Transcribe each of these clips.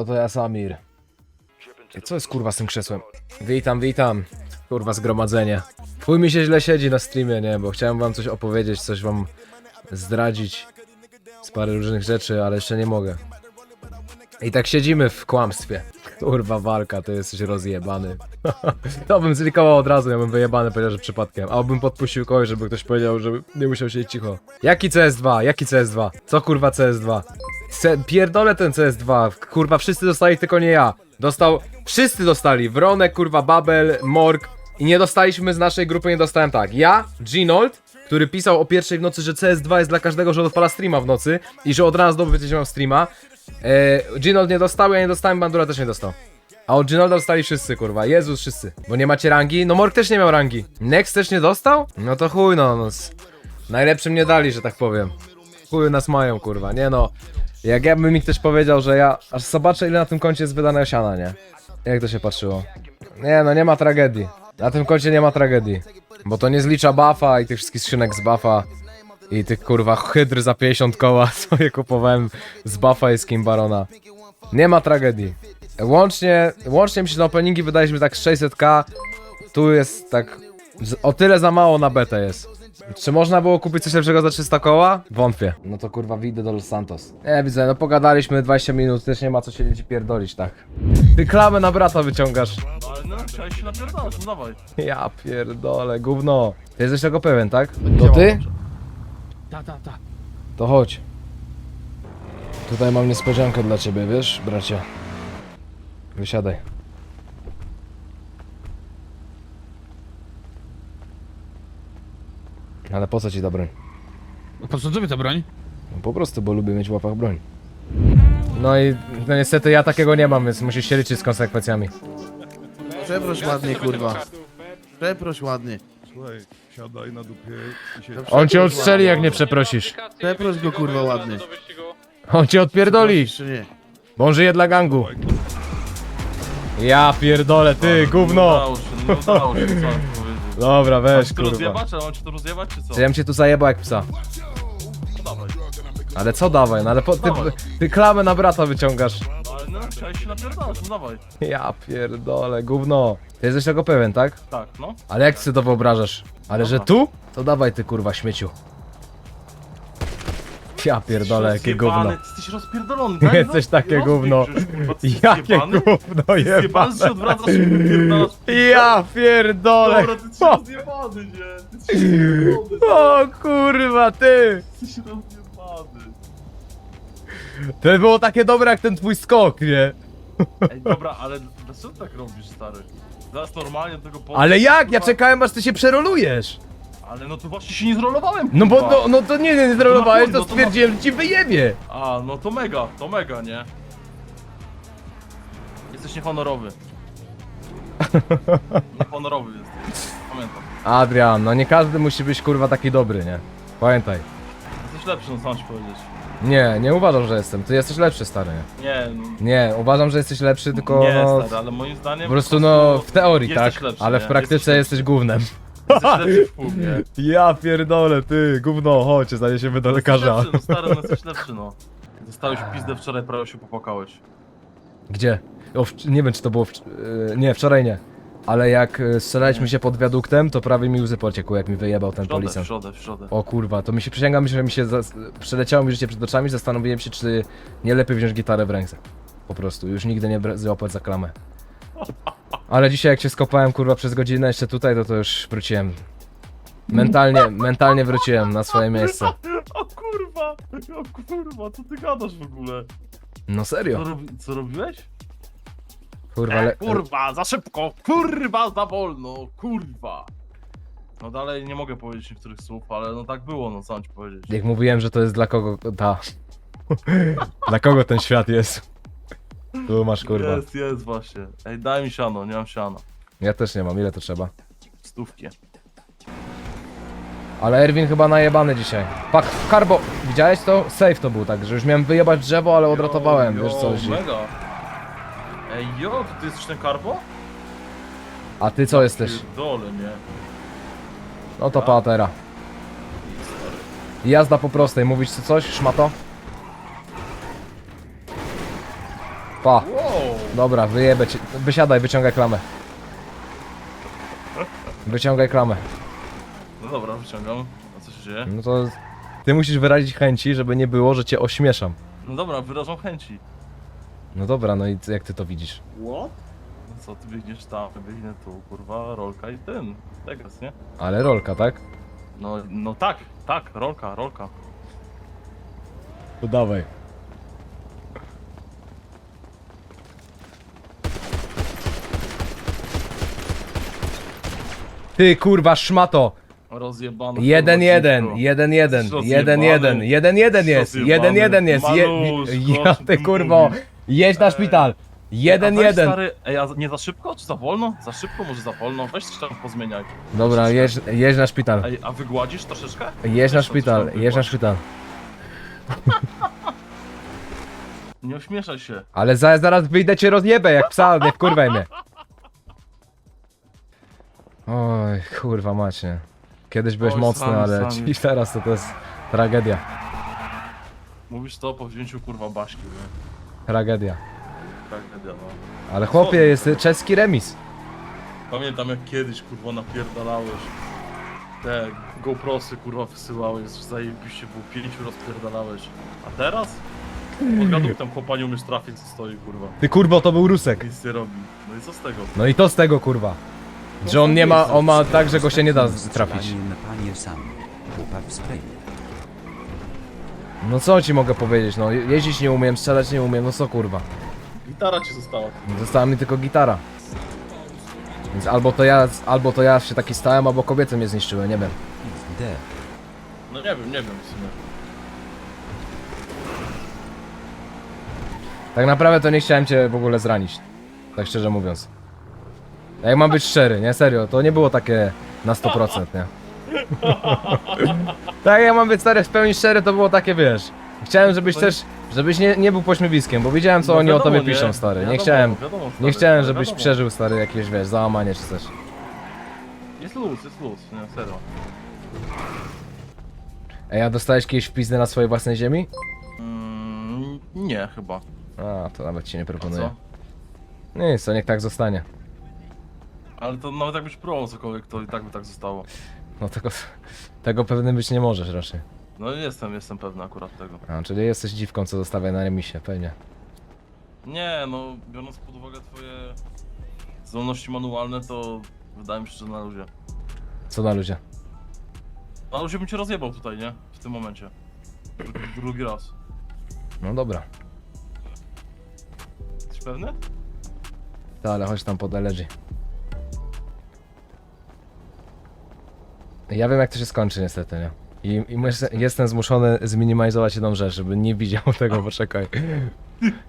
No to ja Samir. Co jest kurwa z tym krzesłem? Witam, witam. Kurwa zgromadzenie. Chuj mi się źle siedzi na streamie, nie? Bo chciałem wam coś opowiedzieć, coś wam zdradzić z parę różnych rzeczy, ale jeszcze nie mogę. I tak siedzimy w kłamstwie. Kurwa walka, to jesteś rozjebany. to bym zlikował od razu, ja bym wyjebany powiedział, że przypadkiem. Albo bym podpuścił kogoś, żeby ktoś powiedział, że nie musiał siedzieć cicho. Jaki CS2? Jaki CS2? Co kurwa CS2? Pierdolę ten CS2. Kurwa, wszyscy dostali, tylko nie ja. Dostał... Wszyscy dostali. Wronek, kurwa, Babel, Morg. I nie dostaliśmy z naszej grupy, nie dostałem tak. Ja, Ginold, który pisał o pierwszej w nocy, że CS2 jest dla każdego, że odpala streama w nocy i że od razu znowu będzie miał streama. E, Ginold nie dostał, ja nie dostałem, Bandura też nie dostał. A od Ginolda dostali wszyscy, kurwa. Jezus, wszyscy. Bo nie macie rangi? No Morg też nie miał rangi. Next też nie dostał? No to chuj, no. no. Najlepszym nie dali, że tak powiem. Chuj nas mają, kurwa. Nie no. Jak ja by mi ktoś powiedział, że ja aż zobaczę ile na tym koncie jest wydane siana, nie? Jak to się patrzyło? Nie no, nie ma tragedii. Na tym koncie nie ma tragedii. Bo to nie zlicza buffa i tych wszystkich skrzynek z buffa. I tych kurwa hydr za 50 koła, co je kupowałem z buffa i z Kim Barona. Nie ma tragedii. Łącznie, łącznie mi się na openingi wydaliśmy tak z 600k. Tu jest tak o tyle za mało na betę jest. Czy można było kupić coś lepszego za 300 koła? Wątpię. No to kurwa widzę do Los Santos. Nie widzę, no pogadaliśmy 20 minut, też nie ma co siedzieć i pierdolić, tak. Ty klamę na brata wyciągasz. No ale no, chciałeś się napierdalać, no dawaj. Ja pierdolę, gówno. Ty jesteś tego pewien, tak? To ty? Ta, ta, ta. To chodź. Tutaj mam niespodziankę dla ciebie, wiesz, bracie. Wysiadaj. Ale po co ci ta broń? Po co tobie ta broń? No po prostu, bo lubię mieć w łapach broń. No i no niestety ja takiego nie mam, więc musisz się liczyć z konsekwencjami. Przeproś ładnie, kurwa. Przeproś ładnie. Słuchaj, siadaj na dupie i się... On cię odstrzeli jak nie przeprosisz. Przeproś go, kurwa, ładnie. On cię odpierdoli, Czy nie? bo on żyje dla gangu. Ja pierdolę, ty, gówno. udało się, no udało się, co. Dobra, weź to kurwa. rozjebać, ale mam ci to rozjebać, czy co? Czy ja bym cię tu zajebał jak psa. No dawaj. Ale co dawaj, no ale po, ty, Dawaj. ty klamę na brata wyciągasz. No ale no, chciałeś się napierdalać, no dawaj. Ja pierdolę, gówno. Ty jesteś tego pewien, tak? Tak, no. Ale jak ty sobie to wyobrażasz? Ale że tu? To dawaj ty kurwa śmieciu. Ja pierdolę, jakie gówno. Jesteś rozpierdolony, tak? Jesteś takie rozbieg gówno. przecież, kurwa, ty jesteś Jakie zjebany? gówno Ty Zjebany jebane. się odwracasz i wypierdalasz. Ja pierdolę. Dobra, ty jesteś rozjebany, nie? Ty jesteś rozjebany, O kurwa, ty. ty jesteś rozjebany. To było takie dobre jak ten twój skok, nie? Ej, dobra, ale dlaczego tak robisz, stary? Zaraz normalnie do tego po... Ale jak? Ja kurwa. czekałem aż ty się przerolujesz. Ale no to właśnie się nie zrolowałem, No bo kurwa. no, no to nie, nie zrolowałeś, chuj, to no to stwierdziłem, że ci wyjebie. A, no to mega, to mega, nie? Jesteś niehonorowy. niehonorowy jesteś. Pamiętam. Adrian, no nie każdy musi być kurwa taki dobry, nie? Pamiętaj. Jesteś lepszy, no co mam ci powiedzieć. Nie, nie uważam, że jestem. Ty jesteś lepszy, stary. Nie, Nie, no, nie uważam, że jesteś lepszy, tylko nie no... stary, ale moim zdaniem Po prostu no, w teorii, jesteś tak? lepszy, ale nie? w praktyce Jesteś jesteś gównem. Lepszy w pół, nie? Ja pierdolę, ty, gówno, chodź, zaniesiemy do lekarza. Lepszy, no stary, no jesteś lepszy, no. Dostałeś pizdę wczoraj, prawie się popłakałeś. Gdzie? O, wcz- nie wiem, czy to było... Wcz- yy, nie, wczoraj nie. Ale jak y, strzelaliśmy się pod wiaduktem, to prawie mi łzy pociekły, jak mi wyjebał ten środę, w policjant. środę, w środę. O kurwa, to mi się przysięgam, że mi się zas- przeleciało mi życie przed oczami, zastanowiłem się, czy nie lepiej wziąć gitarę w ręce. Po prostu, już nigdy nie bra- złapać za klamę. Ale dzisiaj jak się skopałem kurwa przez godzinę jeszcze tutaj, to to już wróciłem. Mentalnie, mentalnie wróciłem na swoje miejsce. O kurwa, o kurwa, co ty gadasz w ogóle? No Co, serio, robi, co robiłeś? kurwa, le- Kurwa, za szybko, kurwa, za wolno, kurwa. No dalej nie mogę powiedzieć niektórych słów, ale no tak było, no co mam ci powiedzieć. jak mówiłem, że to jest dla kogo ta... dla kogo ten świat jest. Tu masz kurwa. Jest, jest właśnie. Ej, daj mi siano, nie mam siana. Ja też nie mam, ile to trzeba. Stówki. Ale Erwin chyba najebany dzisiaj. Pak, Karbo, widziałeś to? Safe to był tak, że już miałem wyjebać drzewo, ale odratowałem, wiesz coś. mega. Ej, jo, to ty jesteś ten karbo? A ty co jesteś? Dole, nie? No to patera. Jazda po prostej, mówisz co coś, szmato? Pa. Wow. Dobra, wyjebę cię. Wysiadaj, wyciągaj klamę. Wyciągaj klamę. No dobra, wyciągam. A co się dzieje? No to ty musisz wyrazić chęci, żeby nie było, że cię ośmieszam. No dobra, wyrażam chęci. No dobra, no i jak ty to widzisz? No co, ty biegniesz tam, biegnę tu, kurwa, rolka i ten. Tegas, nie? Ale rolka, tak? No, no tak, tak, rolka, rolka. To dawaj. Ty kurwa szmato! Rozjebany. Jeden kurwa, jeden, jeden jeden, jeden jeden, jeden jeden jest, jeden jeden jest, je, ja ty kurwo, jedź na Ej. szpital, jeden A weź, jeden. Stary, ej, a nie za szybko, czy za wolno? Za szybko, może za wolno? Weź coś tam pozmieniaj. Dobra, jedź, jedź na szpital, Ej, a wygładzisz troszeczkę? jedź na to szpital, jedź na szpital. Nie ośmieszaj się. Ale za, zaraz wyjdę cię rozjebę jak psa, nie wkurwaj mnie. Oj, kurwa macie. Kiedyś byłeś Oj, mocny, sami, ale sami. dziś teraz to, to jest tragedia. Mówisz to po wzięciu kurwa Baśki, nie? Tragedia. Tragedia, no. Ale chłopie, jest czeski remis. Pamiętam jak kiedyś kurwa napierdalałeś. Te GoProsy kurwa wysyłałeś, zajebiście było pięciu rozpierdalałeś. A teraz? Odgaduj tam chłopa nie umiesz trafić co stoi kurwa. Ty kurwo, to był Rusek. Nic nie robi. No i co z tego? No i to z tego kurwa. Że on nie ma, on ma tak, że go się nie da trafić. No co ci mogę powiedzieć, no jeździć nie umiem, strzelać nie umiem, no co kurwa. Gitara ci została. Została mi tylko gitara. Więc albo to ja, albo to ja się taki stałem, albo kobiety mnie zniszczyły, nie wiem. No nie wiem, nie wiem w sumie. Tak naprawdę to nie chciałem cię w ogóle zranić. Tak szczerze mówiąc. Jak mam być szczery, nie? Serio, to nie było takie na 100%, nie? tak, jak mam być stary, w pełni szczery, to było takie, wiesz... Chciałem, żebyś też, żebyś nie, nie był pośmiewiskiem, bo widziałem, co No oni o wiadomo, tobie piszą, stary. Nie Wiadomo, chciałem, wiadomo, nie stary, chciałem, ale żebyś wiadomo. przeżył, stary, jakieś, wiesz, załamanie czy coś. Jest luz, jest luz, nie, serio. Ej, a dostałeś kiedyś wpizny na swojej własnej ziemi? Mm, nie, chyba. A, to nawet ci nie proponuję. co? Nic, to niech tak zostanie. Ale to nawet jakbyś próbował cokolwiek, to i tak by tak zostało. No tego, tego pewny być nie możesz raczej. No jestem, jestem pewny akurat tego. A, czyli jesteś dziwką, co zostawia na remisie, pewnie. Nie, no biorąc pod uwagę twoje zdolności manualne, to wydaje mi się, że na luzie. Co na ludzie? Na luzie bym cię rozjebał tutaj, nie? W tym momencie. Drugi, drugi raz. No dobra. Jesteś pewny? Ta, ale chodź tam pod LG. Ja wiem jak to się skończy niestety, nie? I, i myślę, jestem zmuszony zminimalizować jedną rzecz, żeby nie widział tego, poczekaj.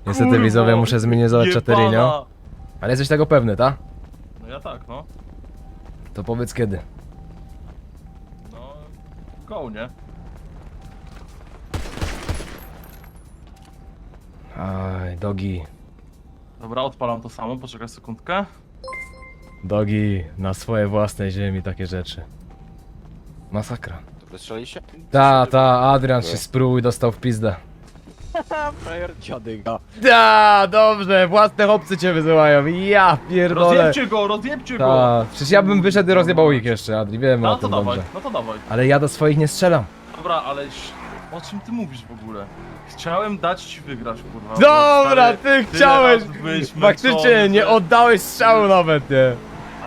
Niestety Kurwo, widzowie muszę zminimalizować Chaterinio. Jebana! Ale jesteś tego pewny, tak? No ja tak, no. To powiedz kiedy. No, go, nie? Aj, dogi. Dobra, odpalam to samo, poczekaj sekundkę. Dogi, na swoje własnej ziemi takie rzeczy. Masakra. Wystrzeliście? Ta, ta, Adrian się sprół i dostał w pizdę. Frajer. Da, dobrze, własne chłopcy cię wyzywają. Ja pierdolę. Rozjebcie go, rozjebcie go! Ta, przecież ja bym wyszedł i rozjebał ich jeszcze, Adri, wiemy No o to tym dawaj, dobrze. no to dawaj. Ale ja do swoich nie strzelam. Dobra, ale ś- o czym ty mówisz w ogóle? Chciałem dać ci wygrać, kurwa. bo Dobra, stary, ty tyle chciałeś! razy byliśmy Faktycznie, nie że- oddałeś strzału nawet, nie.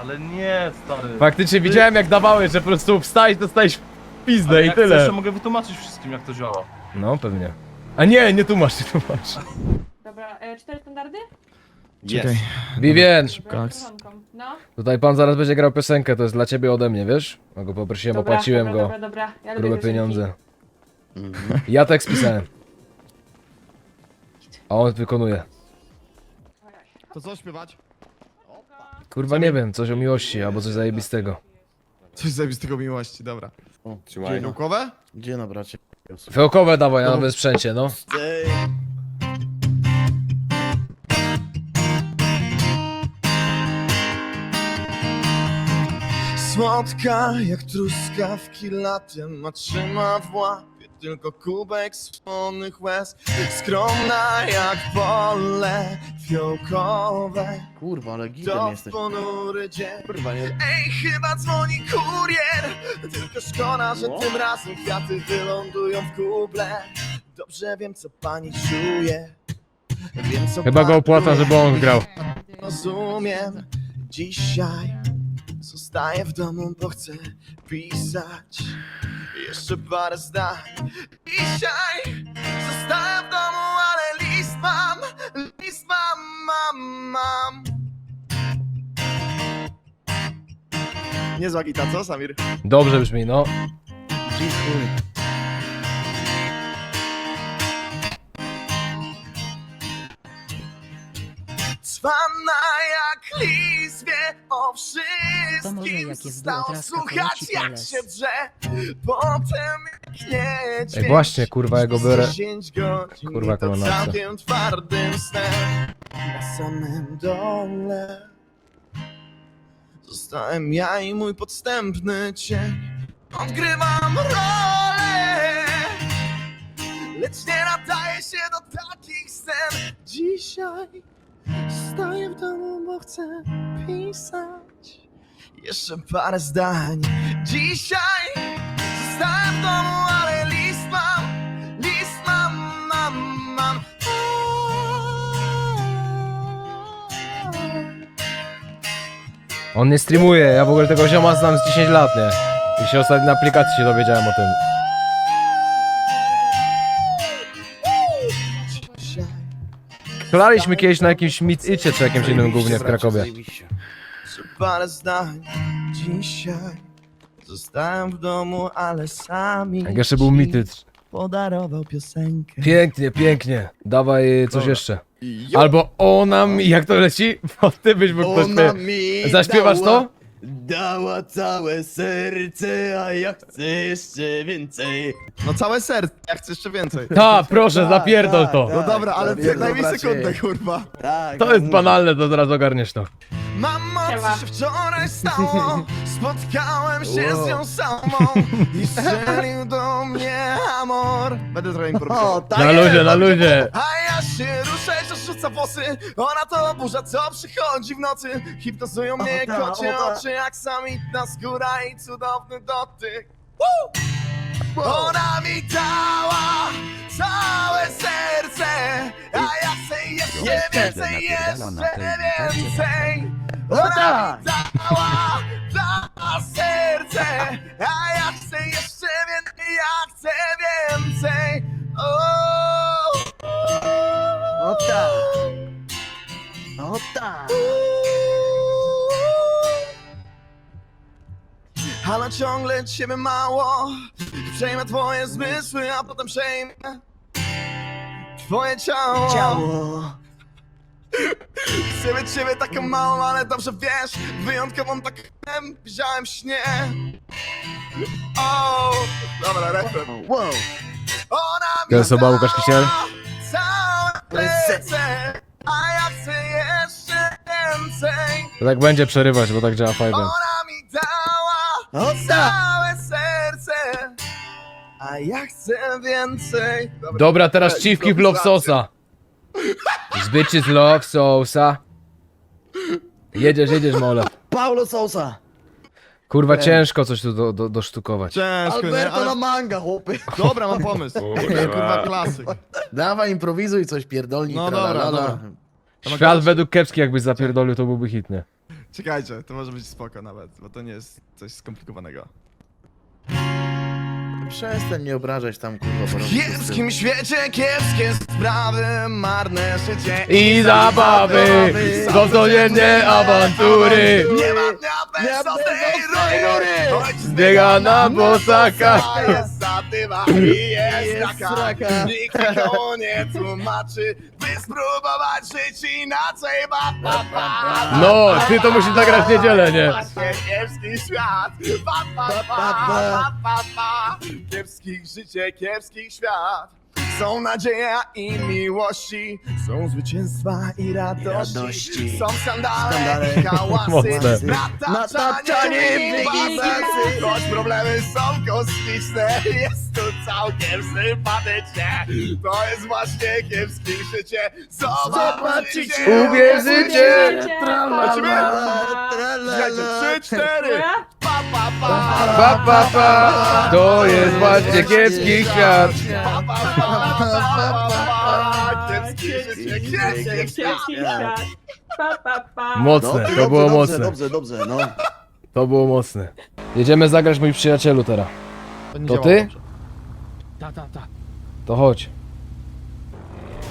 Ale nie, stary. Faktycznie widziałem jak dawałeś, że po prostu wstałeś, dostałeś w Ale pizdę i jak chcesz, tyle. to mogę wytłumaczyć wszystkim, jak to działa. No, pewnie. A nie, nie tłumacz, nie tłumacz. Dobra, e, cztery standardy? Czekaj. Vivien, Dobra. No. tutaj pan zaraz będzie grał piosenkę, to jest dla ciebie ode mnie, wiesz? Ja go poprosiłem, Dobra, opłaciłem dobra, go. Dobra, dobra, ja lubię Grube piosenki. pieniądze. Ja tekst pisałem. A on wykonuje. To co śpiewać? Kurwa nie wiem, coś o miłości albo coś zajebistego. Coś zajebistego miłości, dobra. Trzymaj. Kiełkowe? Gdzie no bracie? Fełkowe dawaj na nowym sprzęcie, no. Słodka jak truskawki latem, a trzyma w łapie tylko kubek słonych łez Skromna jak pole fiołkowe. Kurwa, ale To gitem jesteś. ponury dzień. Kurwa, nie... Ej, chyba dzwoni kurier. Tylko szkoda, że No. tym razem kwiaty wylądują w kuble. Dobrze wiem, co pani czuje. Wiem, co Chyba go pani opłaca, żeby on grał. Rozumiem. Dzisiaj Zostaję w domu, bo chcę pisać Jeszcze parę zdań Dzisiaj Zostaję w domu, ale list mam List mam, mam, mam Niezła gita, co Samir? Dobrze brzmi, no. Dziękuję. Cwana jak list wie o To może wszystkim jak jest Zostało było, teraz słuchać poleci jak poles. się drze Potem jak niedźwiedź Ej, właśnie, kurwa, ja go biorę. 10 godzin Kurwa, i to całkiem twardym snem. Na samym dole Zostałem ja i mój podstępny cień. Odgrywam rolę Lecz nie nadaje się do takich scen. Dzisiaj Stoję w domu, bo chcę pisać Jeszcze parę zdań Dzisiaj Zostałem w domu, ale list mam List mam, mam, mam On nie streamuje, ja w ogóle tego zioma znam z 10 lat, nie? I się ostatnio na aplikacji się dowiedziałem o tym. Klaliśmy kiedyś na jakimś Meet-Icie czy jakimś innym głównie w Krakowie. Parę zdań Dzisiaj Zostałem w domu, ale sami Jak jeszcze był Meet-It. Podarował piosenkę Pięknie, pięknie. Dawaj coś Dobra. jeszcze. Albo ona mi, jak to leci? Bo ty byś mógł śpiewać. mi Zaśpiewasz to? Dała całe serce, a ja chcę jeszcze więcej. No całe serce, ja chcę jeszcze więcej. Ta, proszę, zapierdol to. No dobra, ale zapierdol, daj mi bracie. sekundę, kurwa. Tak, To jest banalne, to zaraz ogarniesz to. Mamo, Siema. co się wczoraj stało? Spotkałem się z nią samą i strzelił do mnie amor. Będę trochę improwizował. O, tak Na jest. ludzie, na ludzie. A ja się ruszę, że rzuca włosy Ona to burza, co przychodzi w nocy Hipnozują mnie O tak, kocie o tak. oczy Jak samitna skóra i cudowny dotyk Woo! Ona mi dała całe serce A ja chcę jeszcze więcej, jeszcze więcej O Ona tak. mi dała, dała serce A ja chcę jeszcze więcej, ja chcę więcej o, O tak. O tak. Ale ciągle ciebie mało Przejmę twoje zmysły, a potem przejmę Twoje ciało, Ciało. Chcę mieć ciebie taką małą, ale dobrze wiesz Wyjątkową taką widziałem w śnie O, dobra, refren Wow. Ona mi To jest oba Łukasz Kisiel? dała Całe serce A ja chcę jeszcze więcej To tak będzie przerywać, bo tak działa Five. Ona mi całe serce A ja chcę więcej Dobra, teraz Ej, Chiefki w Love Sosa. Z bitches Love Sosa. Jedziesz, jedziesz, mole. Paulo Sousa. Kurwa, ciężko coś tu do, do, dosztukować. Ciężko, nie? Alberto Ale... na manga, chłopy. Dobra, mam pomysł Kurwa, klasyk Dawaj, improwizuj coś, pierdolnij. No dobra, dobra. Świat według kiepski jakbyś zapierdolił, to byłby hit, nie? Czekajcie, to może być spoko nawet, bo to nie jest coś skomplikowanego. Przestań nie obrażać tam, kurwa, bo W kiepskim świecie kiepskie sprawy, marne życie I zabawy, są codziennie awantury. Nie ma dnia bez ostrej rury Ojciec Biega na bosaka. Jest zadyma i jest raka. raka. Nikt nikomu nie tłumaczy By spróbować żyć inaczej ba, ba, ba. No, ty to musisz zagrać w niedzielę, nie? Właśnie kiepski świat ba, ba, ba, ba, ba, ba. Kiepskich życie, kiepski świat są nadzieja i miłości, są zwycięstwa i radości, radości. są skandale, Skandale. i hałasy, Mocne. nataczanie Nataczanie i bazesy, choć problemy są kosmiczne, jest tu całkiem sympatycznie. To jest właśnie kiepskie życie. Zobaczycie, Uwierzycie! Lecimy? Słuchajcie, trzy, cztery. Pa, pa, pa. Pa, pa, pa. To jest właśnie kiepski świat. Pa, pa, pa, pa, pa, pa. Kiepskie życie, kiepskie Kiepski świat. świat. Pa, pa, pa. Mocne, to było dobrze, mocne. Dobrze, dobrze, no. To było mocne. Jedziemy zagrać mój przyjacielu teraz. To ty? Ta, ta, ta. To chodź.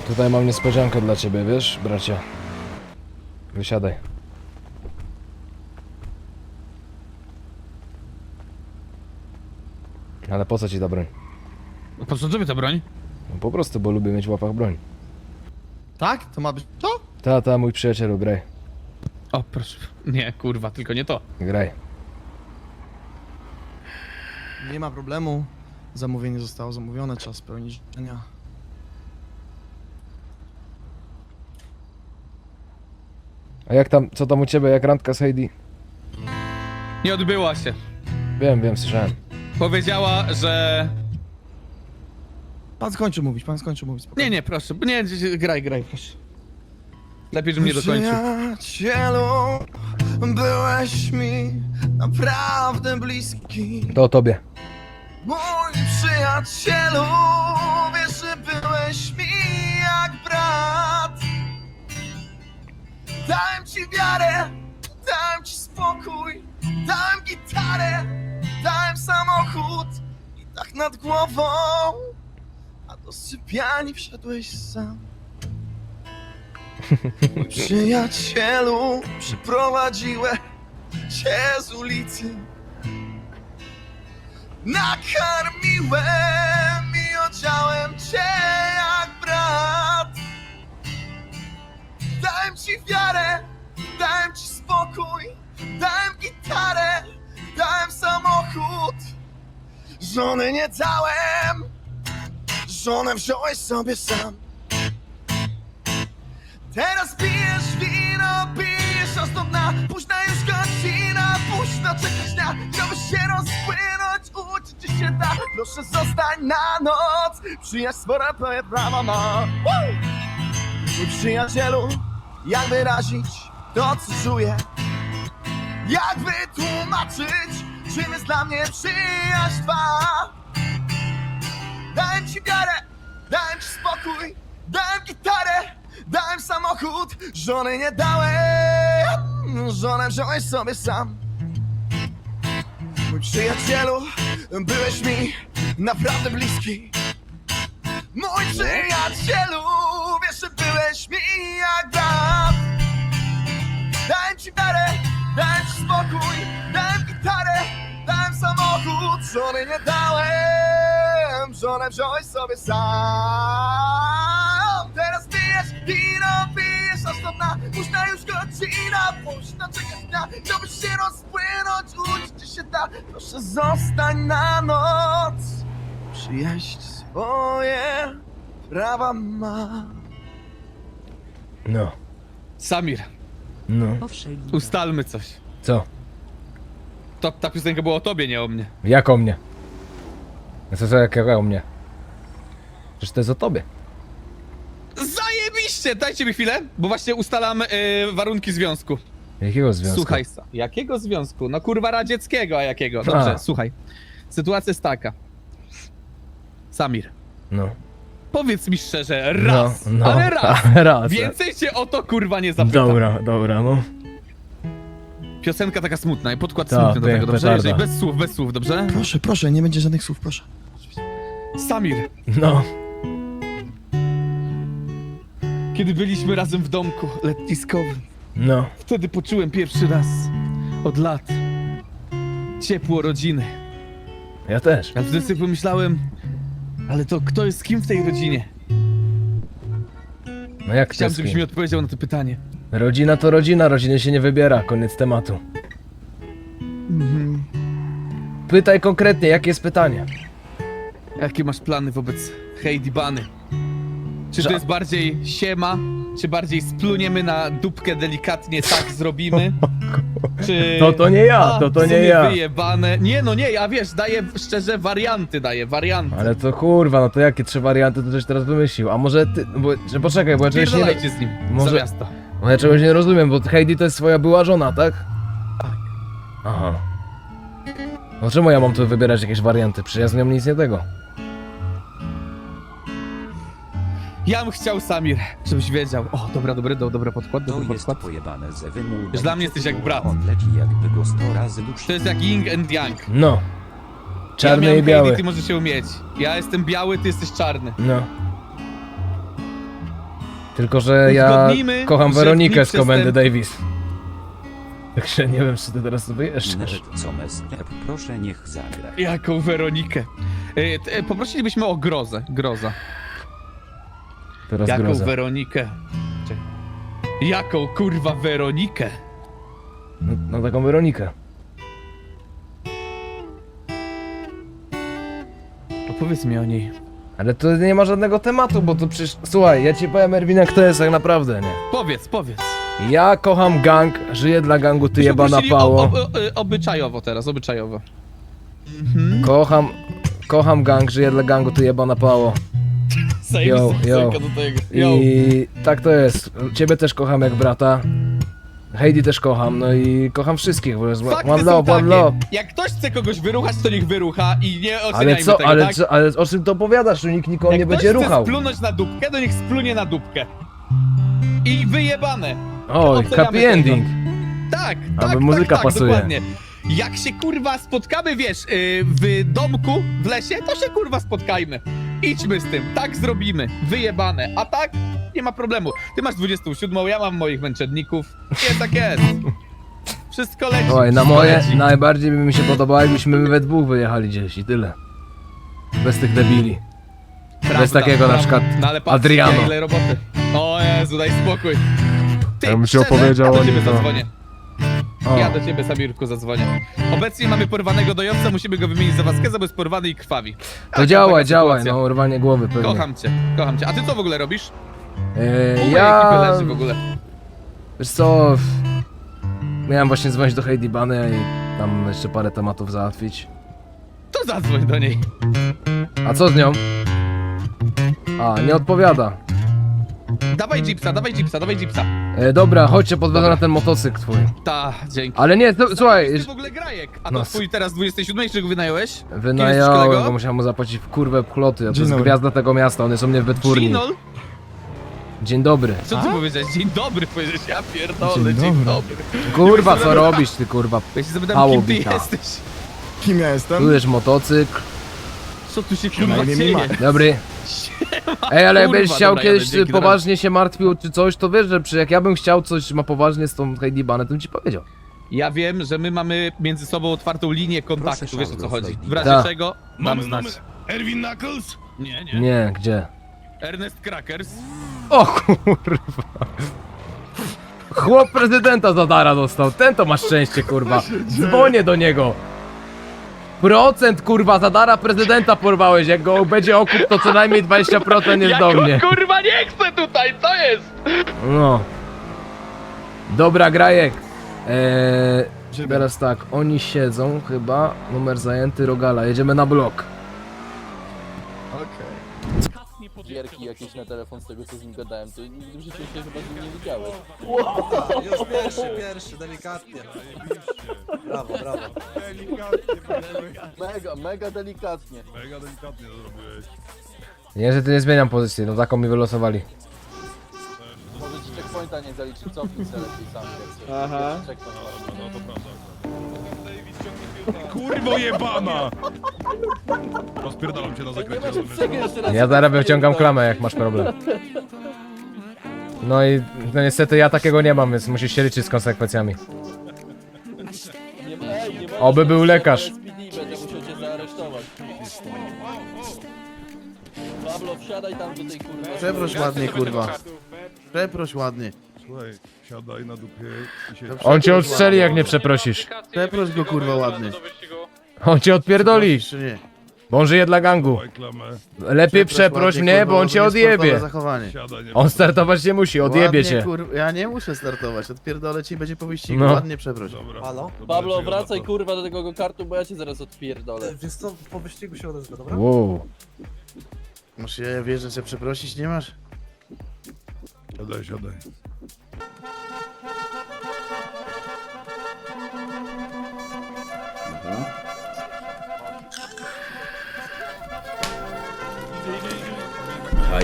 Tutaj mam niespodziankę dla ciebie, wiesz, bracie. Wysiadaj. Ale po co ci ta broń? Po co tobie ta broń? No po prostu, bo lubię mieć w łapach broń. Tak? To ma być to? Ta, ta, mój przyjacielu, graj. O, proszę. Nie, kurwa, tylko nie to. Graj. Nie ma problemu. Zamówienie zostało zamówione, czas spełnić życzenia. A jak tam, co tam u ciebie, jak randka z Heidi? Nie odbyła się. Wiem, wiem, słyszałem. Powiedziała, że... Pan skończy mówić, pan skończy mówić. Nie, nie, proszę. Nie, graj, graj, proszę. Lepiej, żebym nie dokończył. Przyjacielu, byłeś mi naprawdę bliski. To o tobie. Mój przyjacielu, wiesz, że byłeś mi jak brat. Dałem ci wiarę, dałem ci spokój, dałem gitarę, dałem samochód i tak nad głową, a do sypialni wszedłeś sam. Mój przyjacielu, przyprowadziłem cię z ulicy. Nakarmiłem i odziałem cię jak brat. Dałem ci wiarę, dałem ci spokój, dałem gitarę, dałem samochód. Żony nie dałem, żonę wziąłeś sobie sam. Teraz pijesz wino, pijesz do dna. Późna już godzina, późno czekasz dnia. Chciałbyś się rozpłynąć, uczyć się da. Proszę zostań na noc. Przyjaźń spora prawo ma! Mój przyjacielu, jak wyrazić to co czuję? Jak wytłumaczyć, czym jest dla mnie przyjaźń twa Dałem ci wiarę, dałem ci spokój, dałem gitarę, dałem samochód, żony nie dałem, żonę wziąłeś sobie sam. Mój przyjacielu, byłeś mi naprawdę bliski. Mój przyjacielu, wiesz, że byłeś mi jak brat. Dałem ci wiarę, dałem ci spokój, dałem gitarę, dałem samochód, żony nie dałem, żonę wziąłeś sobie sam. Teraz pijesz wino, pijesz dna, późna już godzina, późno czekasz dnia, chciałbyś się rozpłynąć, uczyć się da, proszę zostań na noc. Przyjaźń swoje prawa ma. No, Samir, no. ustalmy coś. Co? To, ta piosenka była o tobie, nie o mnie. Jak o mnie? Co, co, jak, jak o mnie? Przecież to jest o tobie. Zajebiście! Dajcie mi chwilę, bo właśnie ustalam y, warunki związku. Jakiego związku? Słuchaj, Sa- jakiego związku? No kurwa radzieckiego, a jakiego? Dobrze, A. słuchaj. Sytuacja jest taka. Samir, No. powiedz mi szczerze, raz, no, no. ale raz. raz. Więcej cię o to kurwa nie zapytam. Dobra, dobra, no. Piosenka taka smutna i podkład Ta, smutny do pe- tego, dobrze? petarda. Jeżeli bez słów, bez słów, dobrze? Proszę, proszę, nie będzie żadnych słów, proszę. Samir, No. Kiedy byliśmy razem w domku letniskowym, No. wtedy poczułem pierwszy raz od lat ciepło rodziny. Ja też. Ja wtedy sobie pomyślałem, ale to kto jest z kim w tej rodzinie? No jak Chciałem, to żebyś jest? mi odpowiedział na to pytanie. Rodzina to rodzina, rodziny się nie wybiera. Koniec tematu. Mhm. Pytaj konkretnie, jakie jest pytanie? Jakie masz plany wobec Heidi Bany? Czy to jest bardziej siema, Czy bardziej spluniemy na dupkę delikatnie, tak zrobimy? Czy... To to nie ja, to to w nie ja. wyjebane. Nie, no nie, ja wiesz, daję szczerze warianty, daję warianty. Ale to kurwa, no to jakie trzy warianty to żeś teraz wymyślił? A może ty, bo, że poczekaj, bo ja czegoś nie, Pierdolajcie z nim, Może- za miasto. bo ja czegoś nie rozumiem, bo Heidi to jest twoja była żona, tak? Tak. Aha. No czemu ja mam tu wybierać jakieś warianty? Przecież ja z nią nic nie tego. Ja bym chciał, Samir, żebyś wiedział. O, dobra, dobry, do, dobra podkład, To dobry jest podkład. pojebane ze wymu. Wiesz, dla mnie jesteś jak brat. On leci jakby go sto razy. To jest jak yin and yang. No. Czarny ja i biały. Heidi, ty możesz się umieć. Ja jestem biały, ty jesteś czarny. No. Tylko, że ja Uzgodnijmy, kocham że Weronikę z komendy przestęp- Davis. Także nie wiem, czy ty teraz sobie jeszcze. Nawet co proszę niech zagra. Jaką Weronikę. E, t- e, poprosilibyśmy o grozę, groza. Teraz Jaką grozę. Weronikę? Czekaj. Jaką kurwa Weronikę? No, no taką Weronikę. Opowiedz mi o niej. Ale to nie ma żadnego tematu, bo to przecież... Słuchaj, ja ci powiem Erwina, kto jest tak naprawdę, nie? Powiedz, powiedz. Ja kocham gang, żyję dla gangu, ty jebana prosili pało. Obyczajowo teraz, obyczajowo. Mhm. Kocham... Kocham gang, żyję dla gangu, ty jebana pało. Yo. piosenka do tego. Yo. I tak to jest. Ciebie też kocham jak brata. Heidi też kocham, no i kocham wszystkich, bo jest Fakty one są love, one love. Jak ktoś chce kogoś wyruchać, to niech wyrucha i nie Ale oceniajmy co, tego, ale, tak? co, ale o czym to opowiadasz, że nikt nikogo Jak nie ktoś będzie chce ruchał? splunąć na dupkę, to niech splunie na dupkę. I wyjebane. Oj, oceniamy happy tego. ending. Tak, Aby tak, muzyka tak, tak, pasuje. dokładnie. Jak się kurwa spotkamy, wiesz, yy, w domku, w lesie, to się kurwa spotkajmy. Idźmy z tym, tak zrobimy, wyjebane. A tak, nie ma problemu. Ty masz 27, ja mam moich męczenników. Nie, tak jest. Wszystko leci. Oj, na wszystko moje leci. najbardziej by mi się podobało, jakbyśmy my we dwóch wyjechali gdzieś i tyle. Bez tych debili. Prawda, bez takiego na prawda. przykład No ale patrz, Adriano. ile roboty. O Jezu, daj spokój. Ty, Ja bym ci szczerze, opowiedział ja o do ciebie nim, no. zadzwonię. O, Ja do ciebie, Samirku, zadzwonię. Obecnie mamy porwanego dojowca, musimy go wymienić za Vasqueza, bo jest porwany i krwawi. to Taka- działaj, taka działaj, sytuacja. no urwanie głowy pewnie. Kocham cię, kocham cię. A ty co w ogóle robisz? E, mojej ekipy ja... leży w ogóle. Wiesz co... Miałem właśnie dzwonić do Heidi Bany i tam jeszcze parę tematów załatwić. To zadzwoń do niej. A co z nią? A, nie odpowiada. Dawaj jeepsa, dawaj jeepsa, dawaj jeepsa. E, dobra, chodźcie, podwezę na ten motocykl twój. Ta, dzięki. Ale nie, to, słuchaj, Ty w ogóle grajek. A to No, twój teraz 27, czy go wynająłeś? wynająłem go, musiałem mu zapłacić w kurwę ploty, a to Dzień jest dobry. gwiazda tego miasta, on jest u mnie w wytwórni. Ginol? Dzień dobry. Co ty powiedziałeś? Dzień dobry powiedziałeś, ja pierdolę, Dzień dzień dobry. dobry. Kurwa, co robisz ty, kurwa? Ja się zapytam, Mało kim ty bita. jesteś? Kim ja jestem? Tu jest motocykl. Co tu się kurwa dzieje? Mima. Dobry. Ej, ale Kurwa, jakbyś chciał dobra, kiedyś poważnie się martwił czy coś, to wiesz, że przy, jak ja bym chciał coś ma poważnie z tą Heidi Bany, to bym ci powiedział. Ja wiem, że my mamy między sobą otwartą linię kontaktu, Proszę, wiesz o co chodzi. W razie Tak. czego dam znać. Erwin Knuckles? Nie, nie. Nie, gdzie? Ernest Crackers. O kurwa. Chłop prezydenta Zadara dostał, ten to ma szczęście, kurwa. Dzwonię do niego. Procent, kurwa, Zadara prezydenta porwałeś, jak go będzie okup, to co najmniej 20% jest do mnie. kurwa nie chcę tutaj, co jest? No. Dobra, Grajek. Eee, teraz tak, oni siedzą chyba, numer zajęty, Rogala, jedziemy na blok. Gierki jakieś na telefon z tego co z nim gadałem, to nigdy w życiu się chyba z nim nie widziałeś. Już pierwszy, pierwszy, delikatnie. Brawo, brawo. Delikatnie, Mega, mega delikatnie. mega delikatnie to zrobiłeś. Nie, że ty nie zmieniam pozycji, no taką mi wylosowali. Może ci checkpointa nie zaliczyć, cofnij sobie lepiej sam. Aha. Checkpoint. No to prawda. Kurwo jebana! Rozpierdalam cię na zakręcie. rozumiesz? Ja zaraz wyciągam klamę, jak masz problem. No i no niestety ja takiego nie mam, więc musisz się liczyć z konsekwencjami. Oby był lekarz. SPD, Będę musiał cię zaaresztować. Pablo, wsiadaj tam do tej kurwy. Przeproś ładnie, kurwa. Przeproś ładnie. Słuchaj, siadaj na dupie i się... On cię odstrzeli, jak nie przeprosisz. Przeproś go, kurwa, ładnie. On cię odpierdoli. Czy nie? Bo on żyje dla gangu. Lepiej przeproś ładnie, mnie, kurwa, bo on cię odjebie. zachowanie. Siadaj, nie On startować nie musi, odjebie Ładnie, cię. Kur... Ja nie muszę startować, odpierdolę ci i będzie po wyścigu. No. Ładnie przeproś. Dobra. Halo? Pablo, wracaj to. kurwa do tego kartu, bo ja cię zaraz odpierdolę. Wiesz co, po wyścigu się odezwę, dobra? Wow. Masz się wiesz, że cię przeprosić nie masz? Siadaj, siadaj.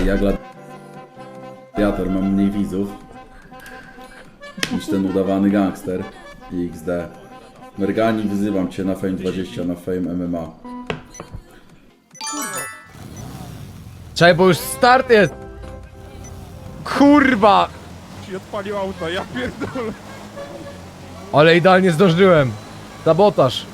Ja gladiator mam mniej widzów niż ten udawany gangster i XD. Mergani wyzywam cię na Fame 20, na Fame MMA. Czekaj, bo już start jest. Kurwa! Ci odpalił auto, ja pierdolę. Ale idealnie zdążyłem. Sabotaż.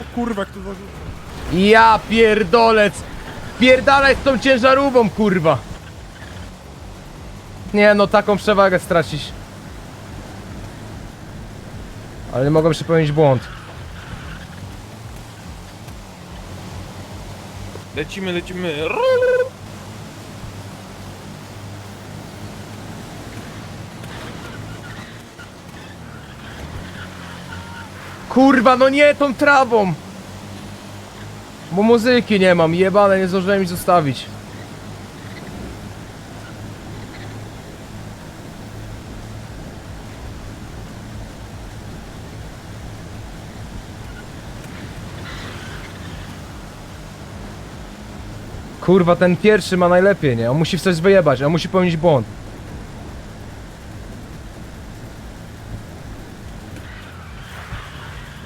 O kurwa, kto zarzuca? Ja pierdolec! Pierdalaj z tą ciężarówką, kurwa! Nie no, taką przewagę stracić. Ale nie mogłem się popełnić błąd. Lecimy, lecimy. Kurwa, no nie tą trawą! Bo muzyki nie mam, jebane, nie zdążyłem ich zostawić. Kurwa, ten pierwszy ma najlepiej, nie? On musi w coś wyjebać, on musi popełnić błąd.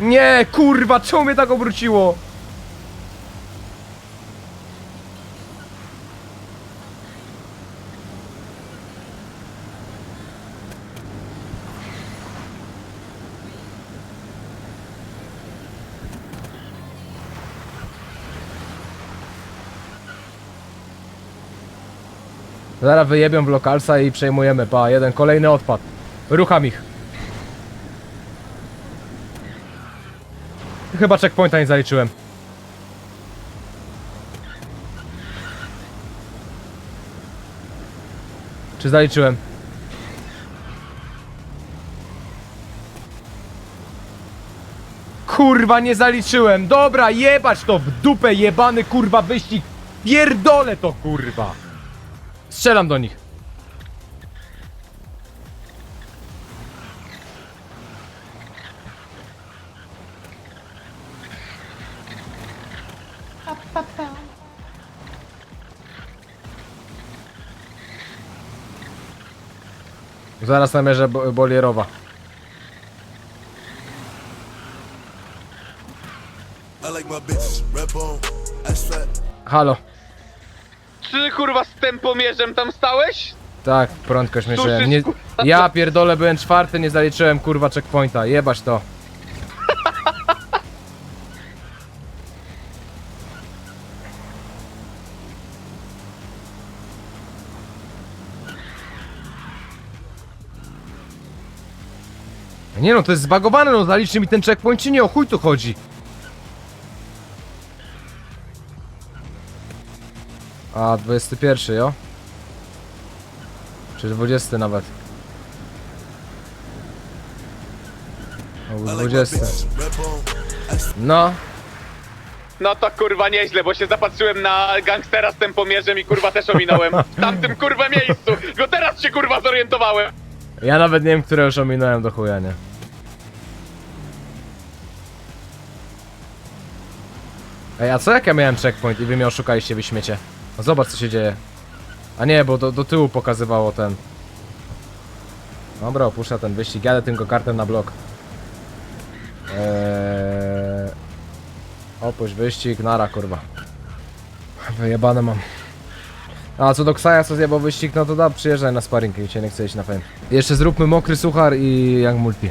Nie, kurwa, czemu mnie tak obróciło? Zaraz wyjebią w lokalsa i przejmujemy, pa, jeden kolejny odpad. Rucham ich. Chyba checkpointa nie zaliczyłem. Czy zaliczyłem? Kurwa, nie zaliczyłem. Dobra, jebać to w dupę, jebany kurwa wyścig. Pierdolę to kurwa. Strzelam do nich. Zaraz namierzę bo- Bolierowa. Halo. Kurwa z tempomierzem tam stałeś? Tak, prędkość mierzyłem. Słyszysz, Nie, ja pierdolę, byłem czwarty, nie zaliczyłem kurwa checkpointa. Jebać to. Nie no, to jest zbagowane, no zaliczy mi ten checkpoint czy nie, o chuj tu chodzi. A, 21, jo? Czy 20 nawet. O, 20. No, No to kurwa nieźle, bo się zapatrzyłem na gangstera z tempomierzem i kurwa też ominąłem. W tamtym kurwa miejscu. Go teraz się kurwa zorientowałem. ja nawet nie wiem, które już ominąłem do chuja, nie? Ej, a co jak ja miałem checkpoint i wy mnie oszukaliście, wy śmiecie? Zobacz, co się dzieje. A nie, bo do, do tyłu pokazywało ten. Dobra, opuszczę ten wyścig, jadę tym kartem na blok. Eee... Opuść wyścig, nara kurwa. Wyjebane mam. A co do Ksaja, co zjebał wyścig, no to da, przyjeżdżaj na sparring, cię nie chce iść na fame. Jeszcze zróbmy mokry suchar i jak multi.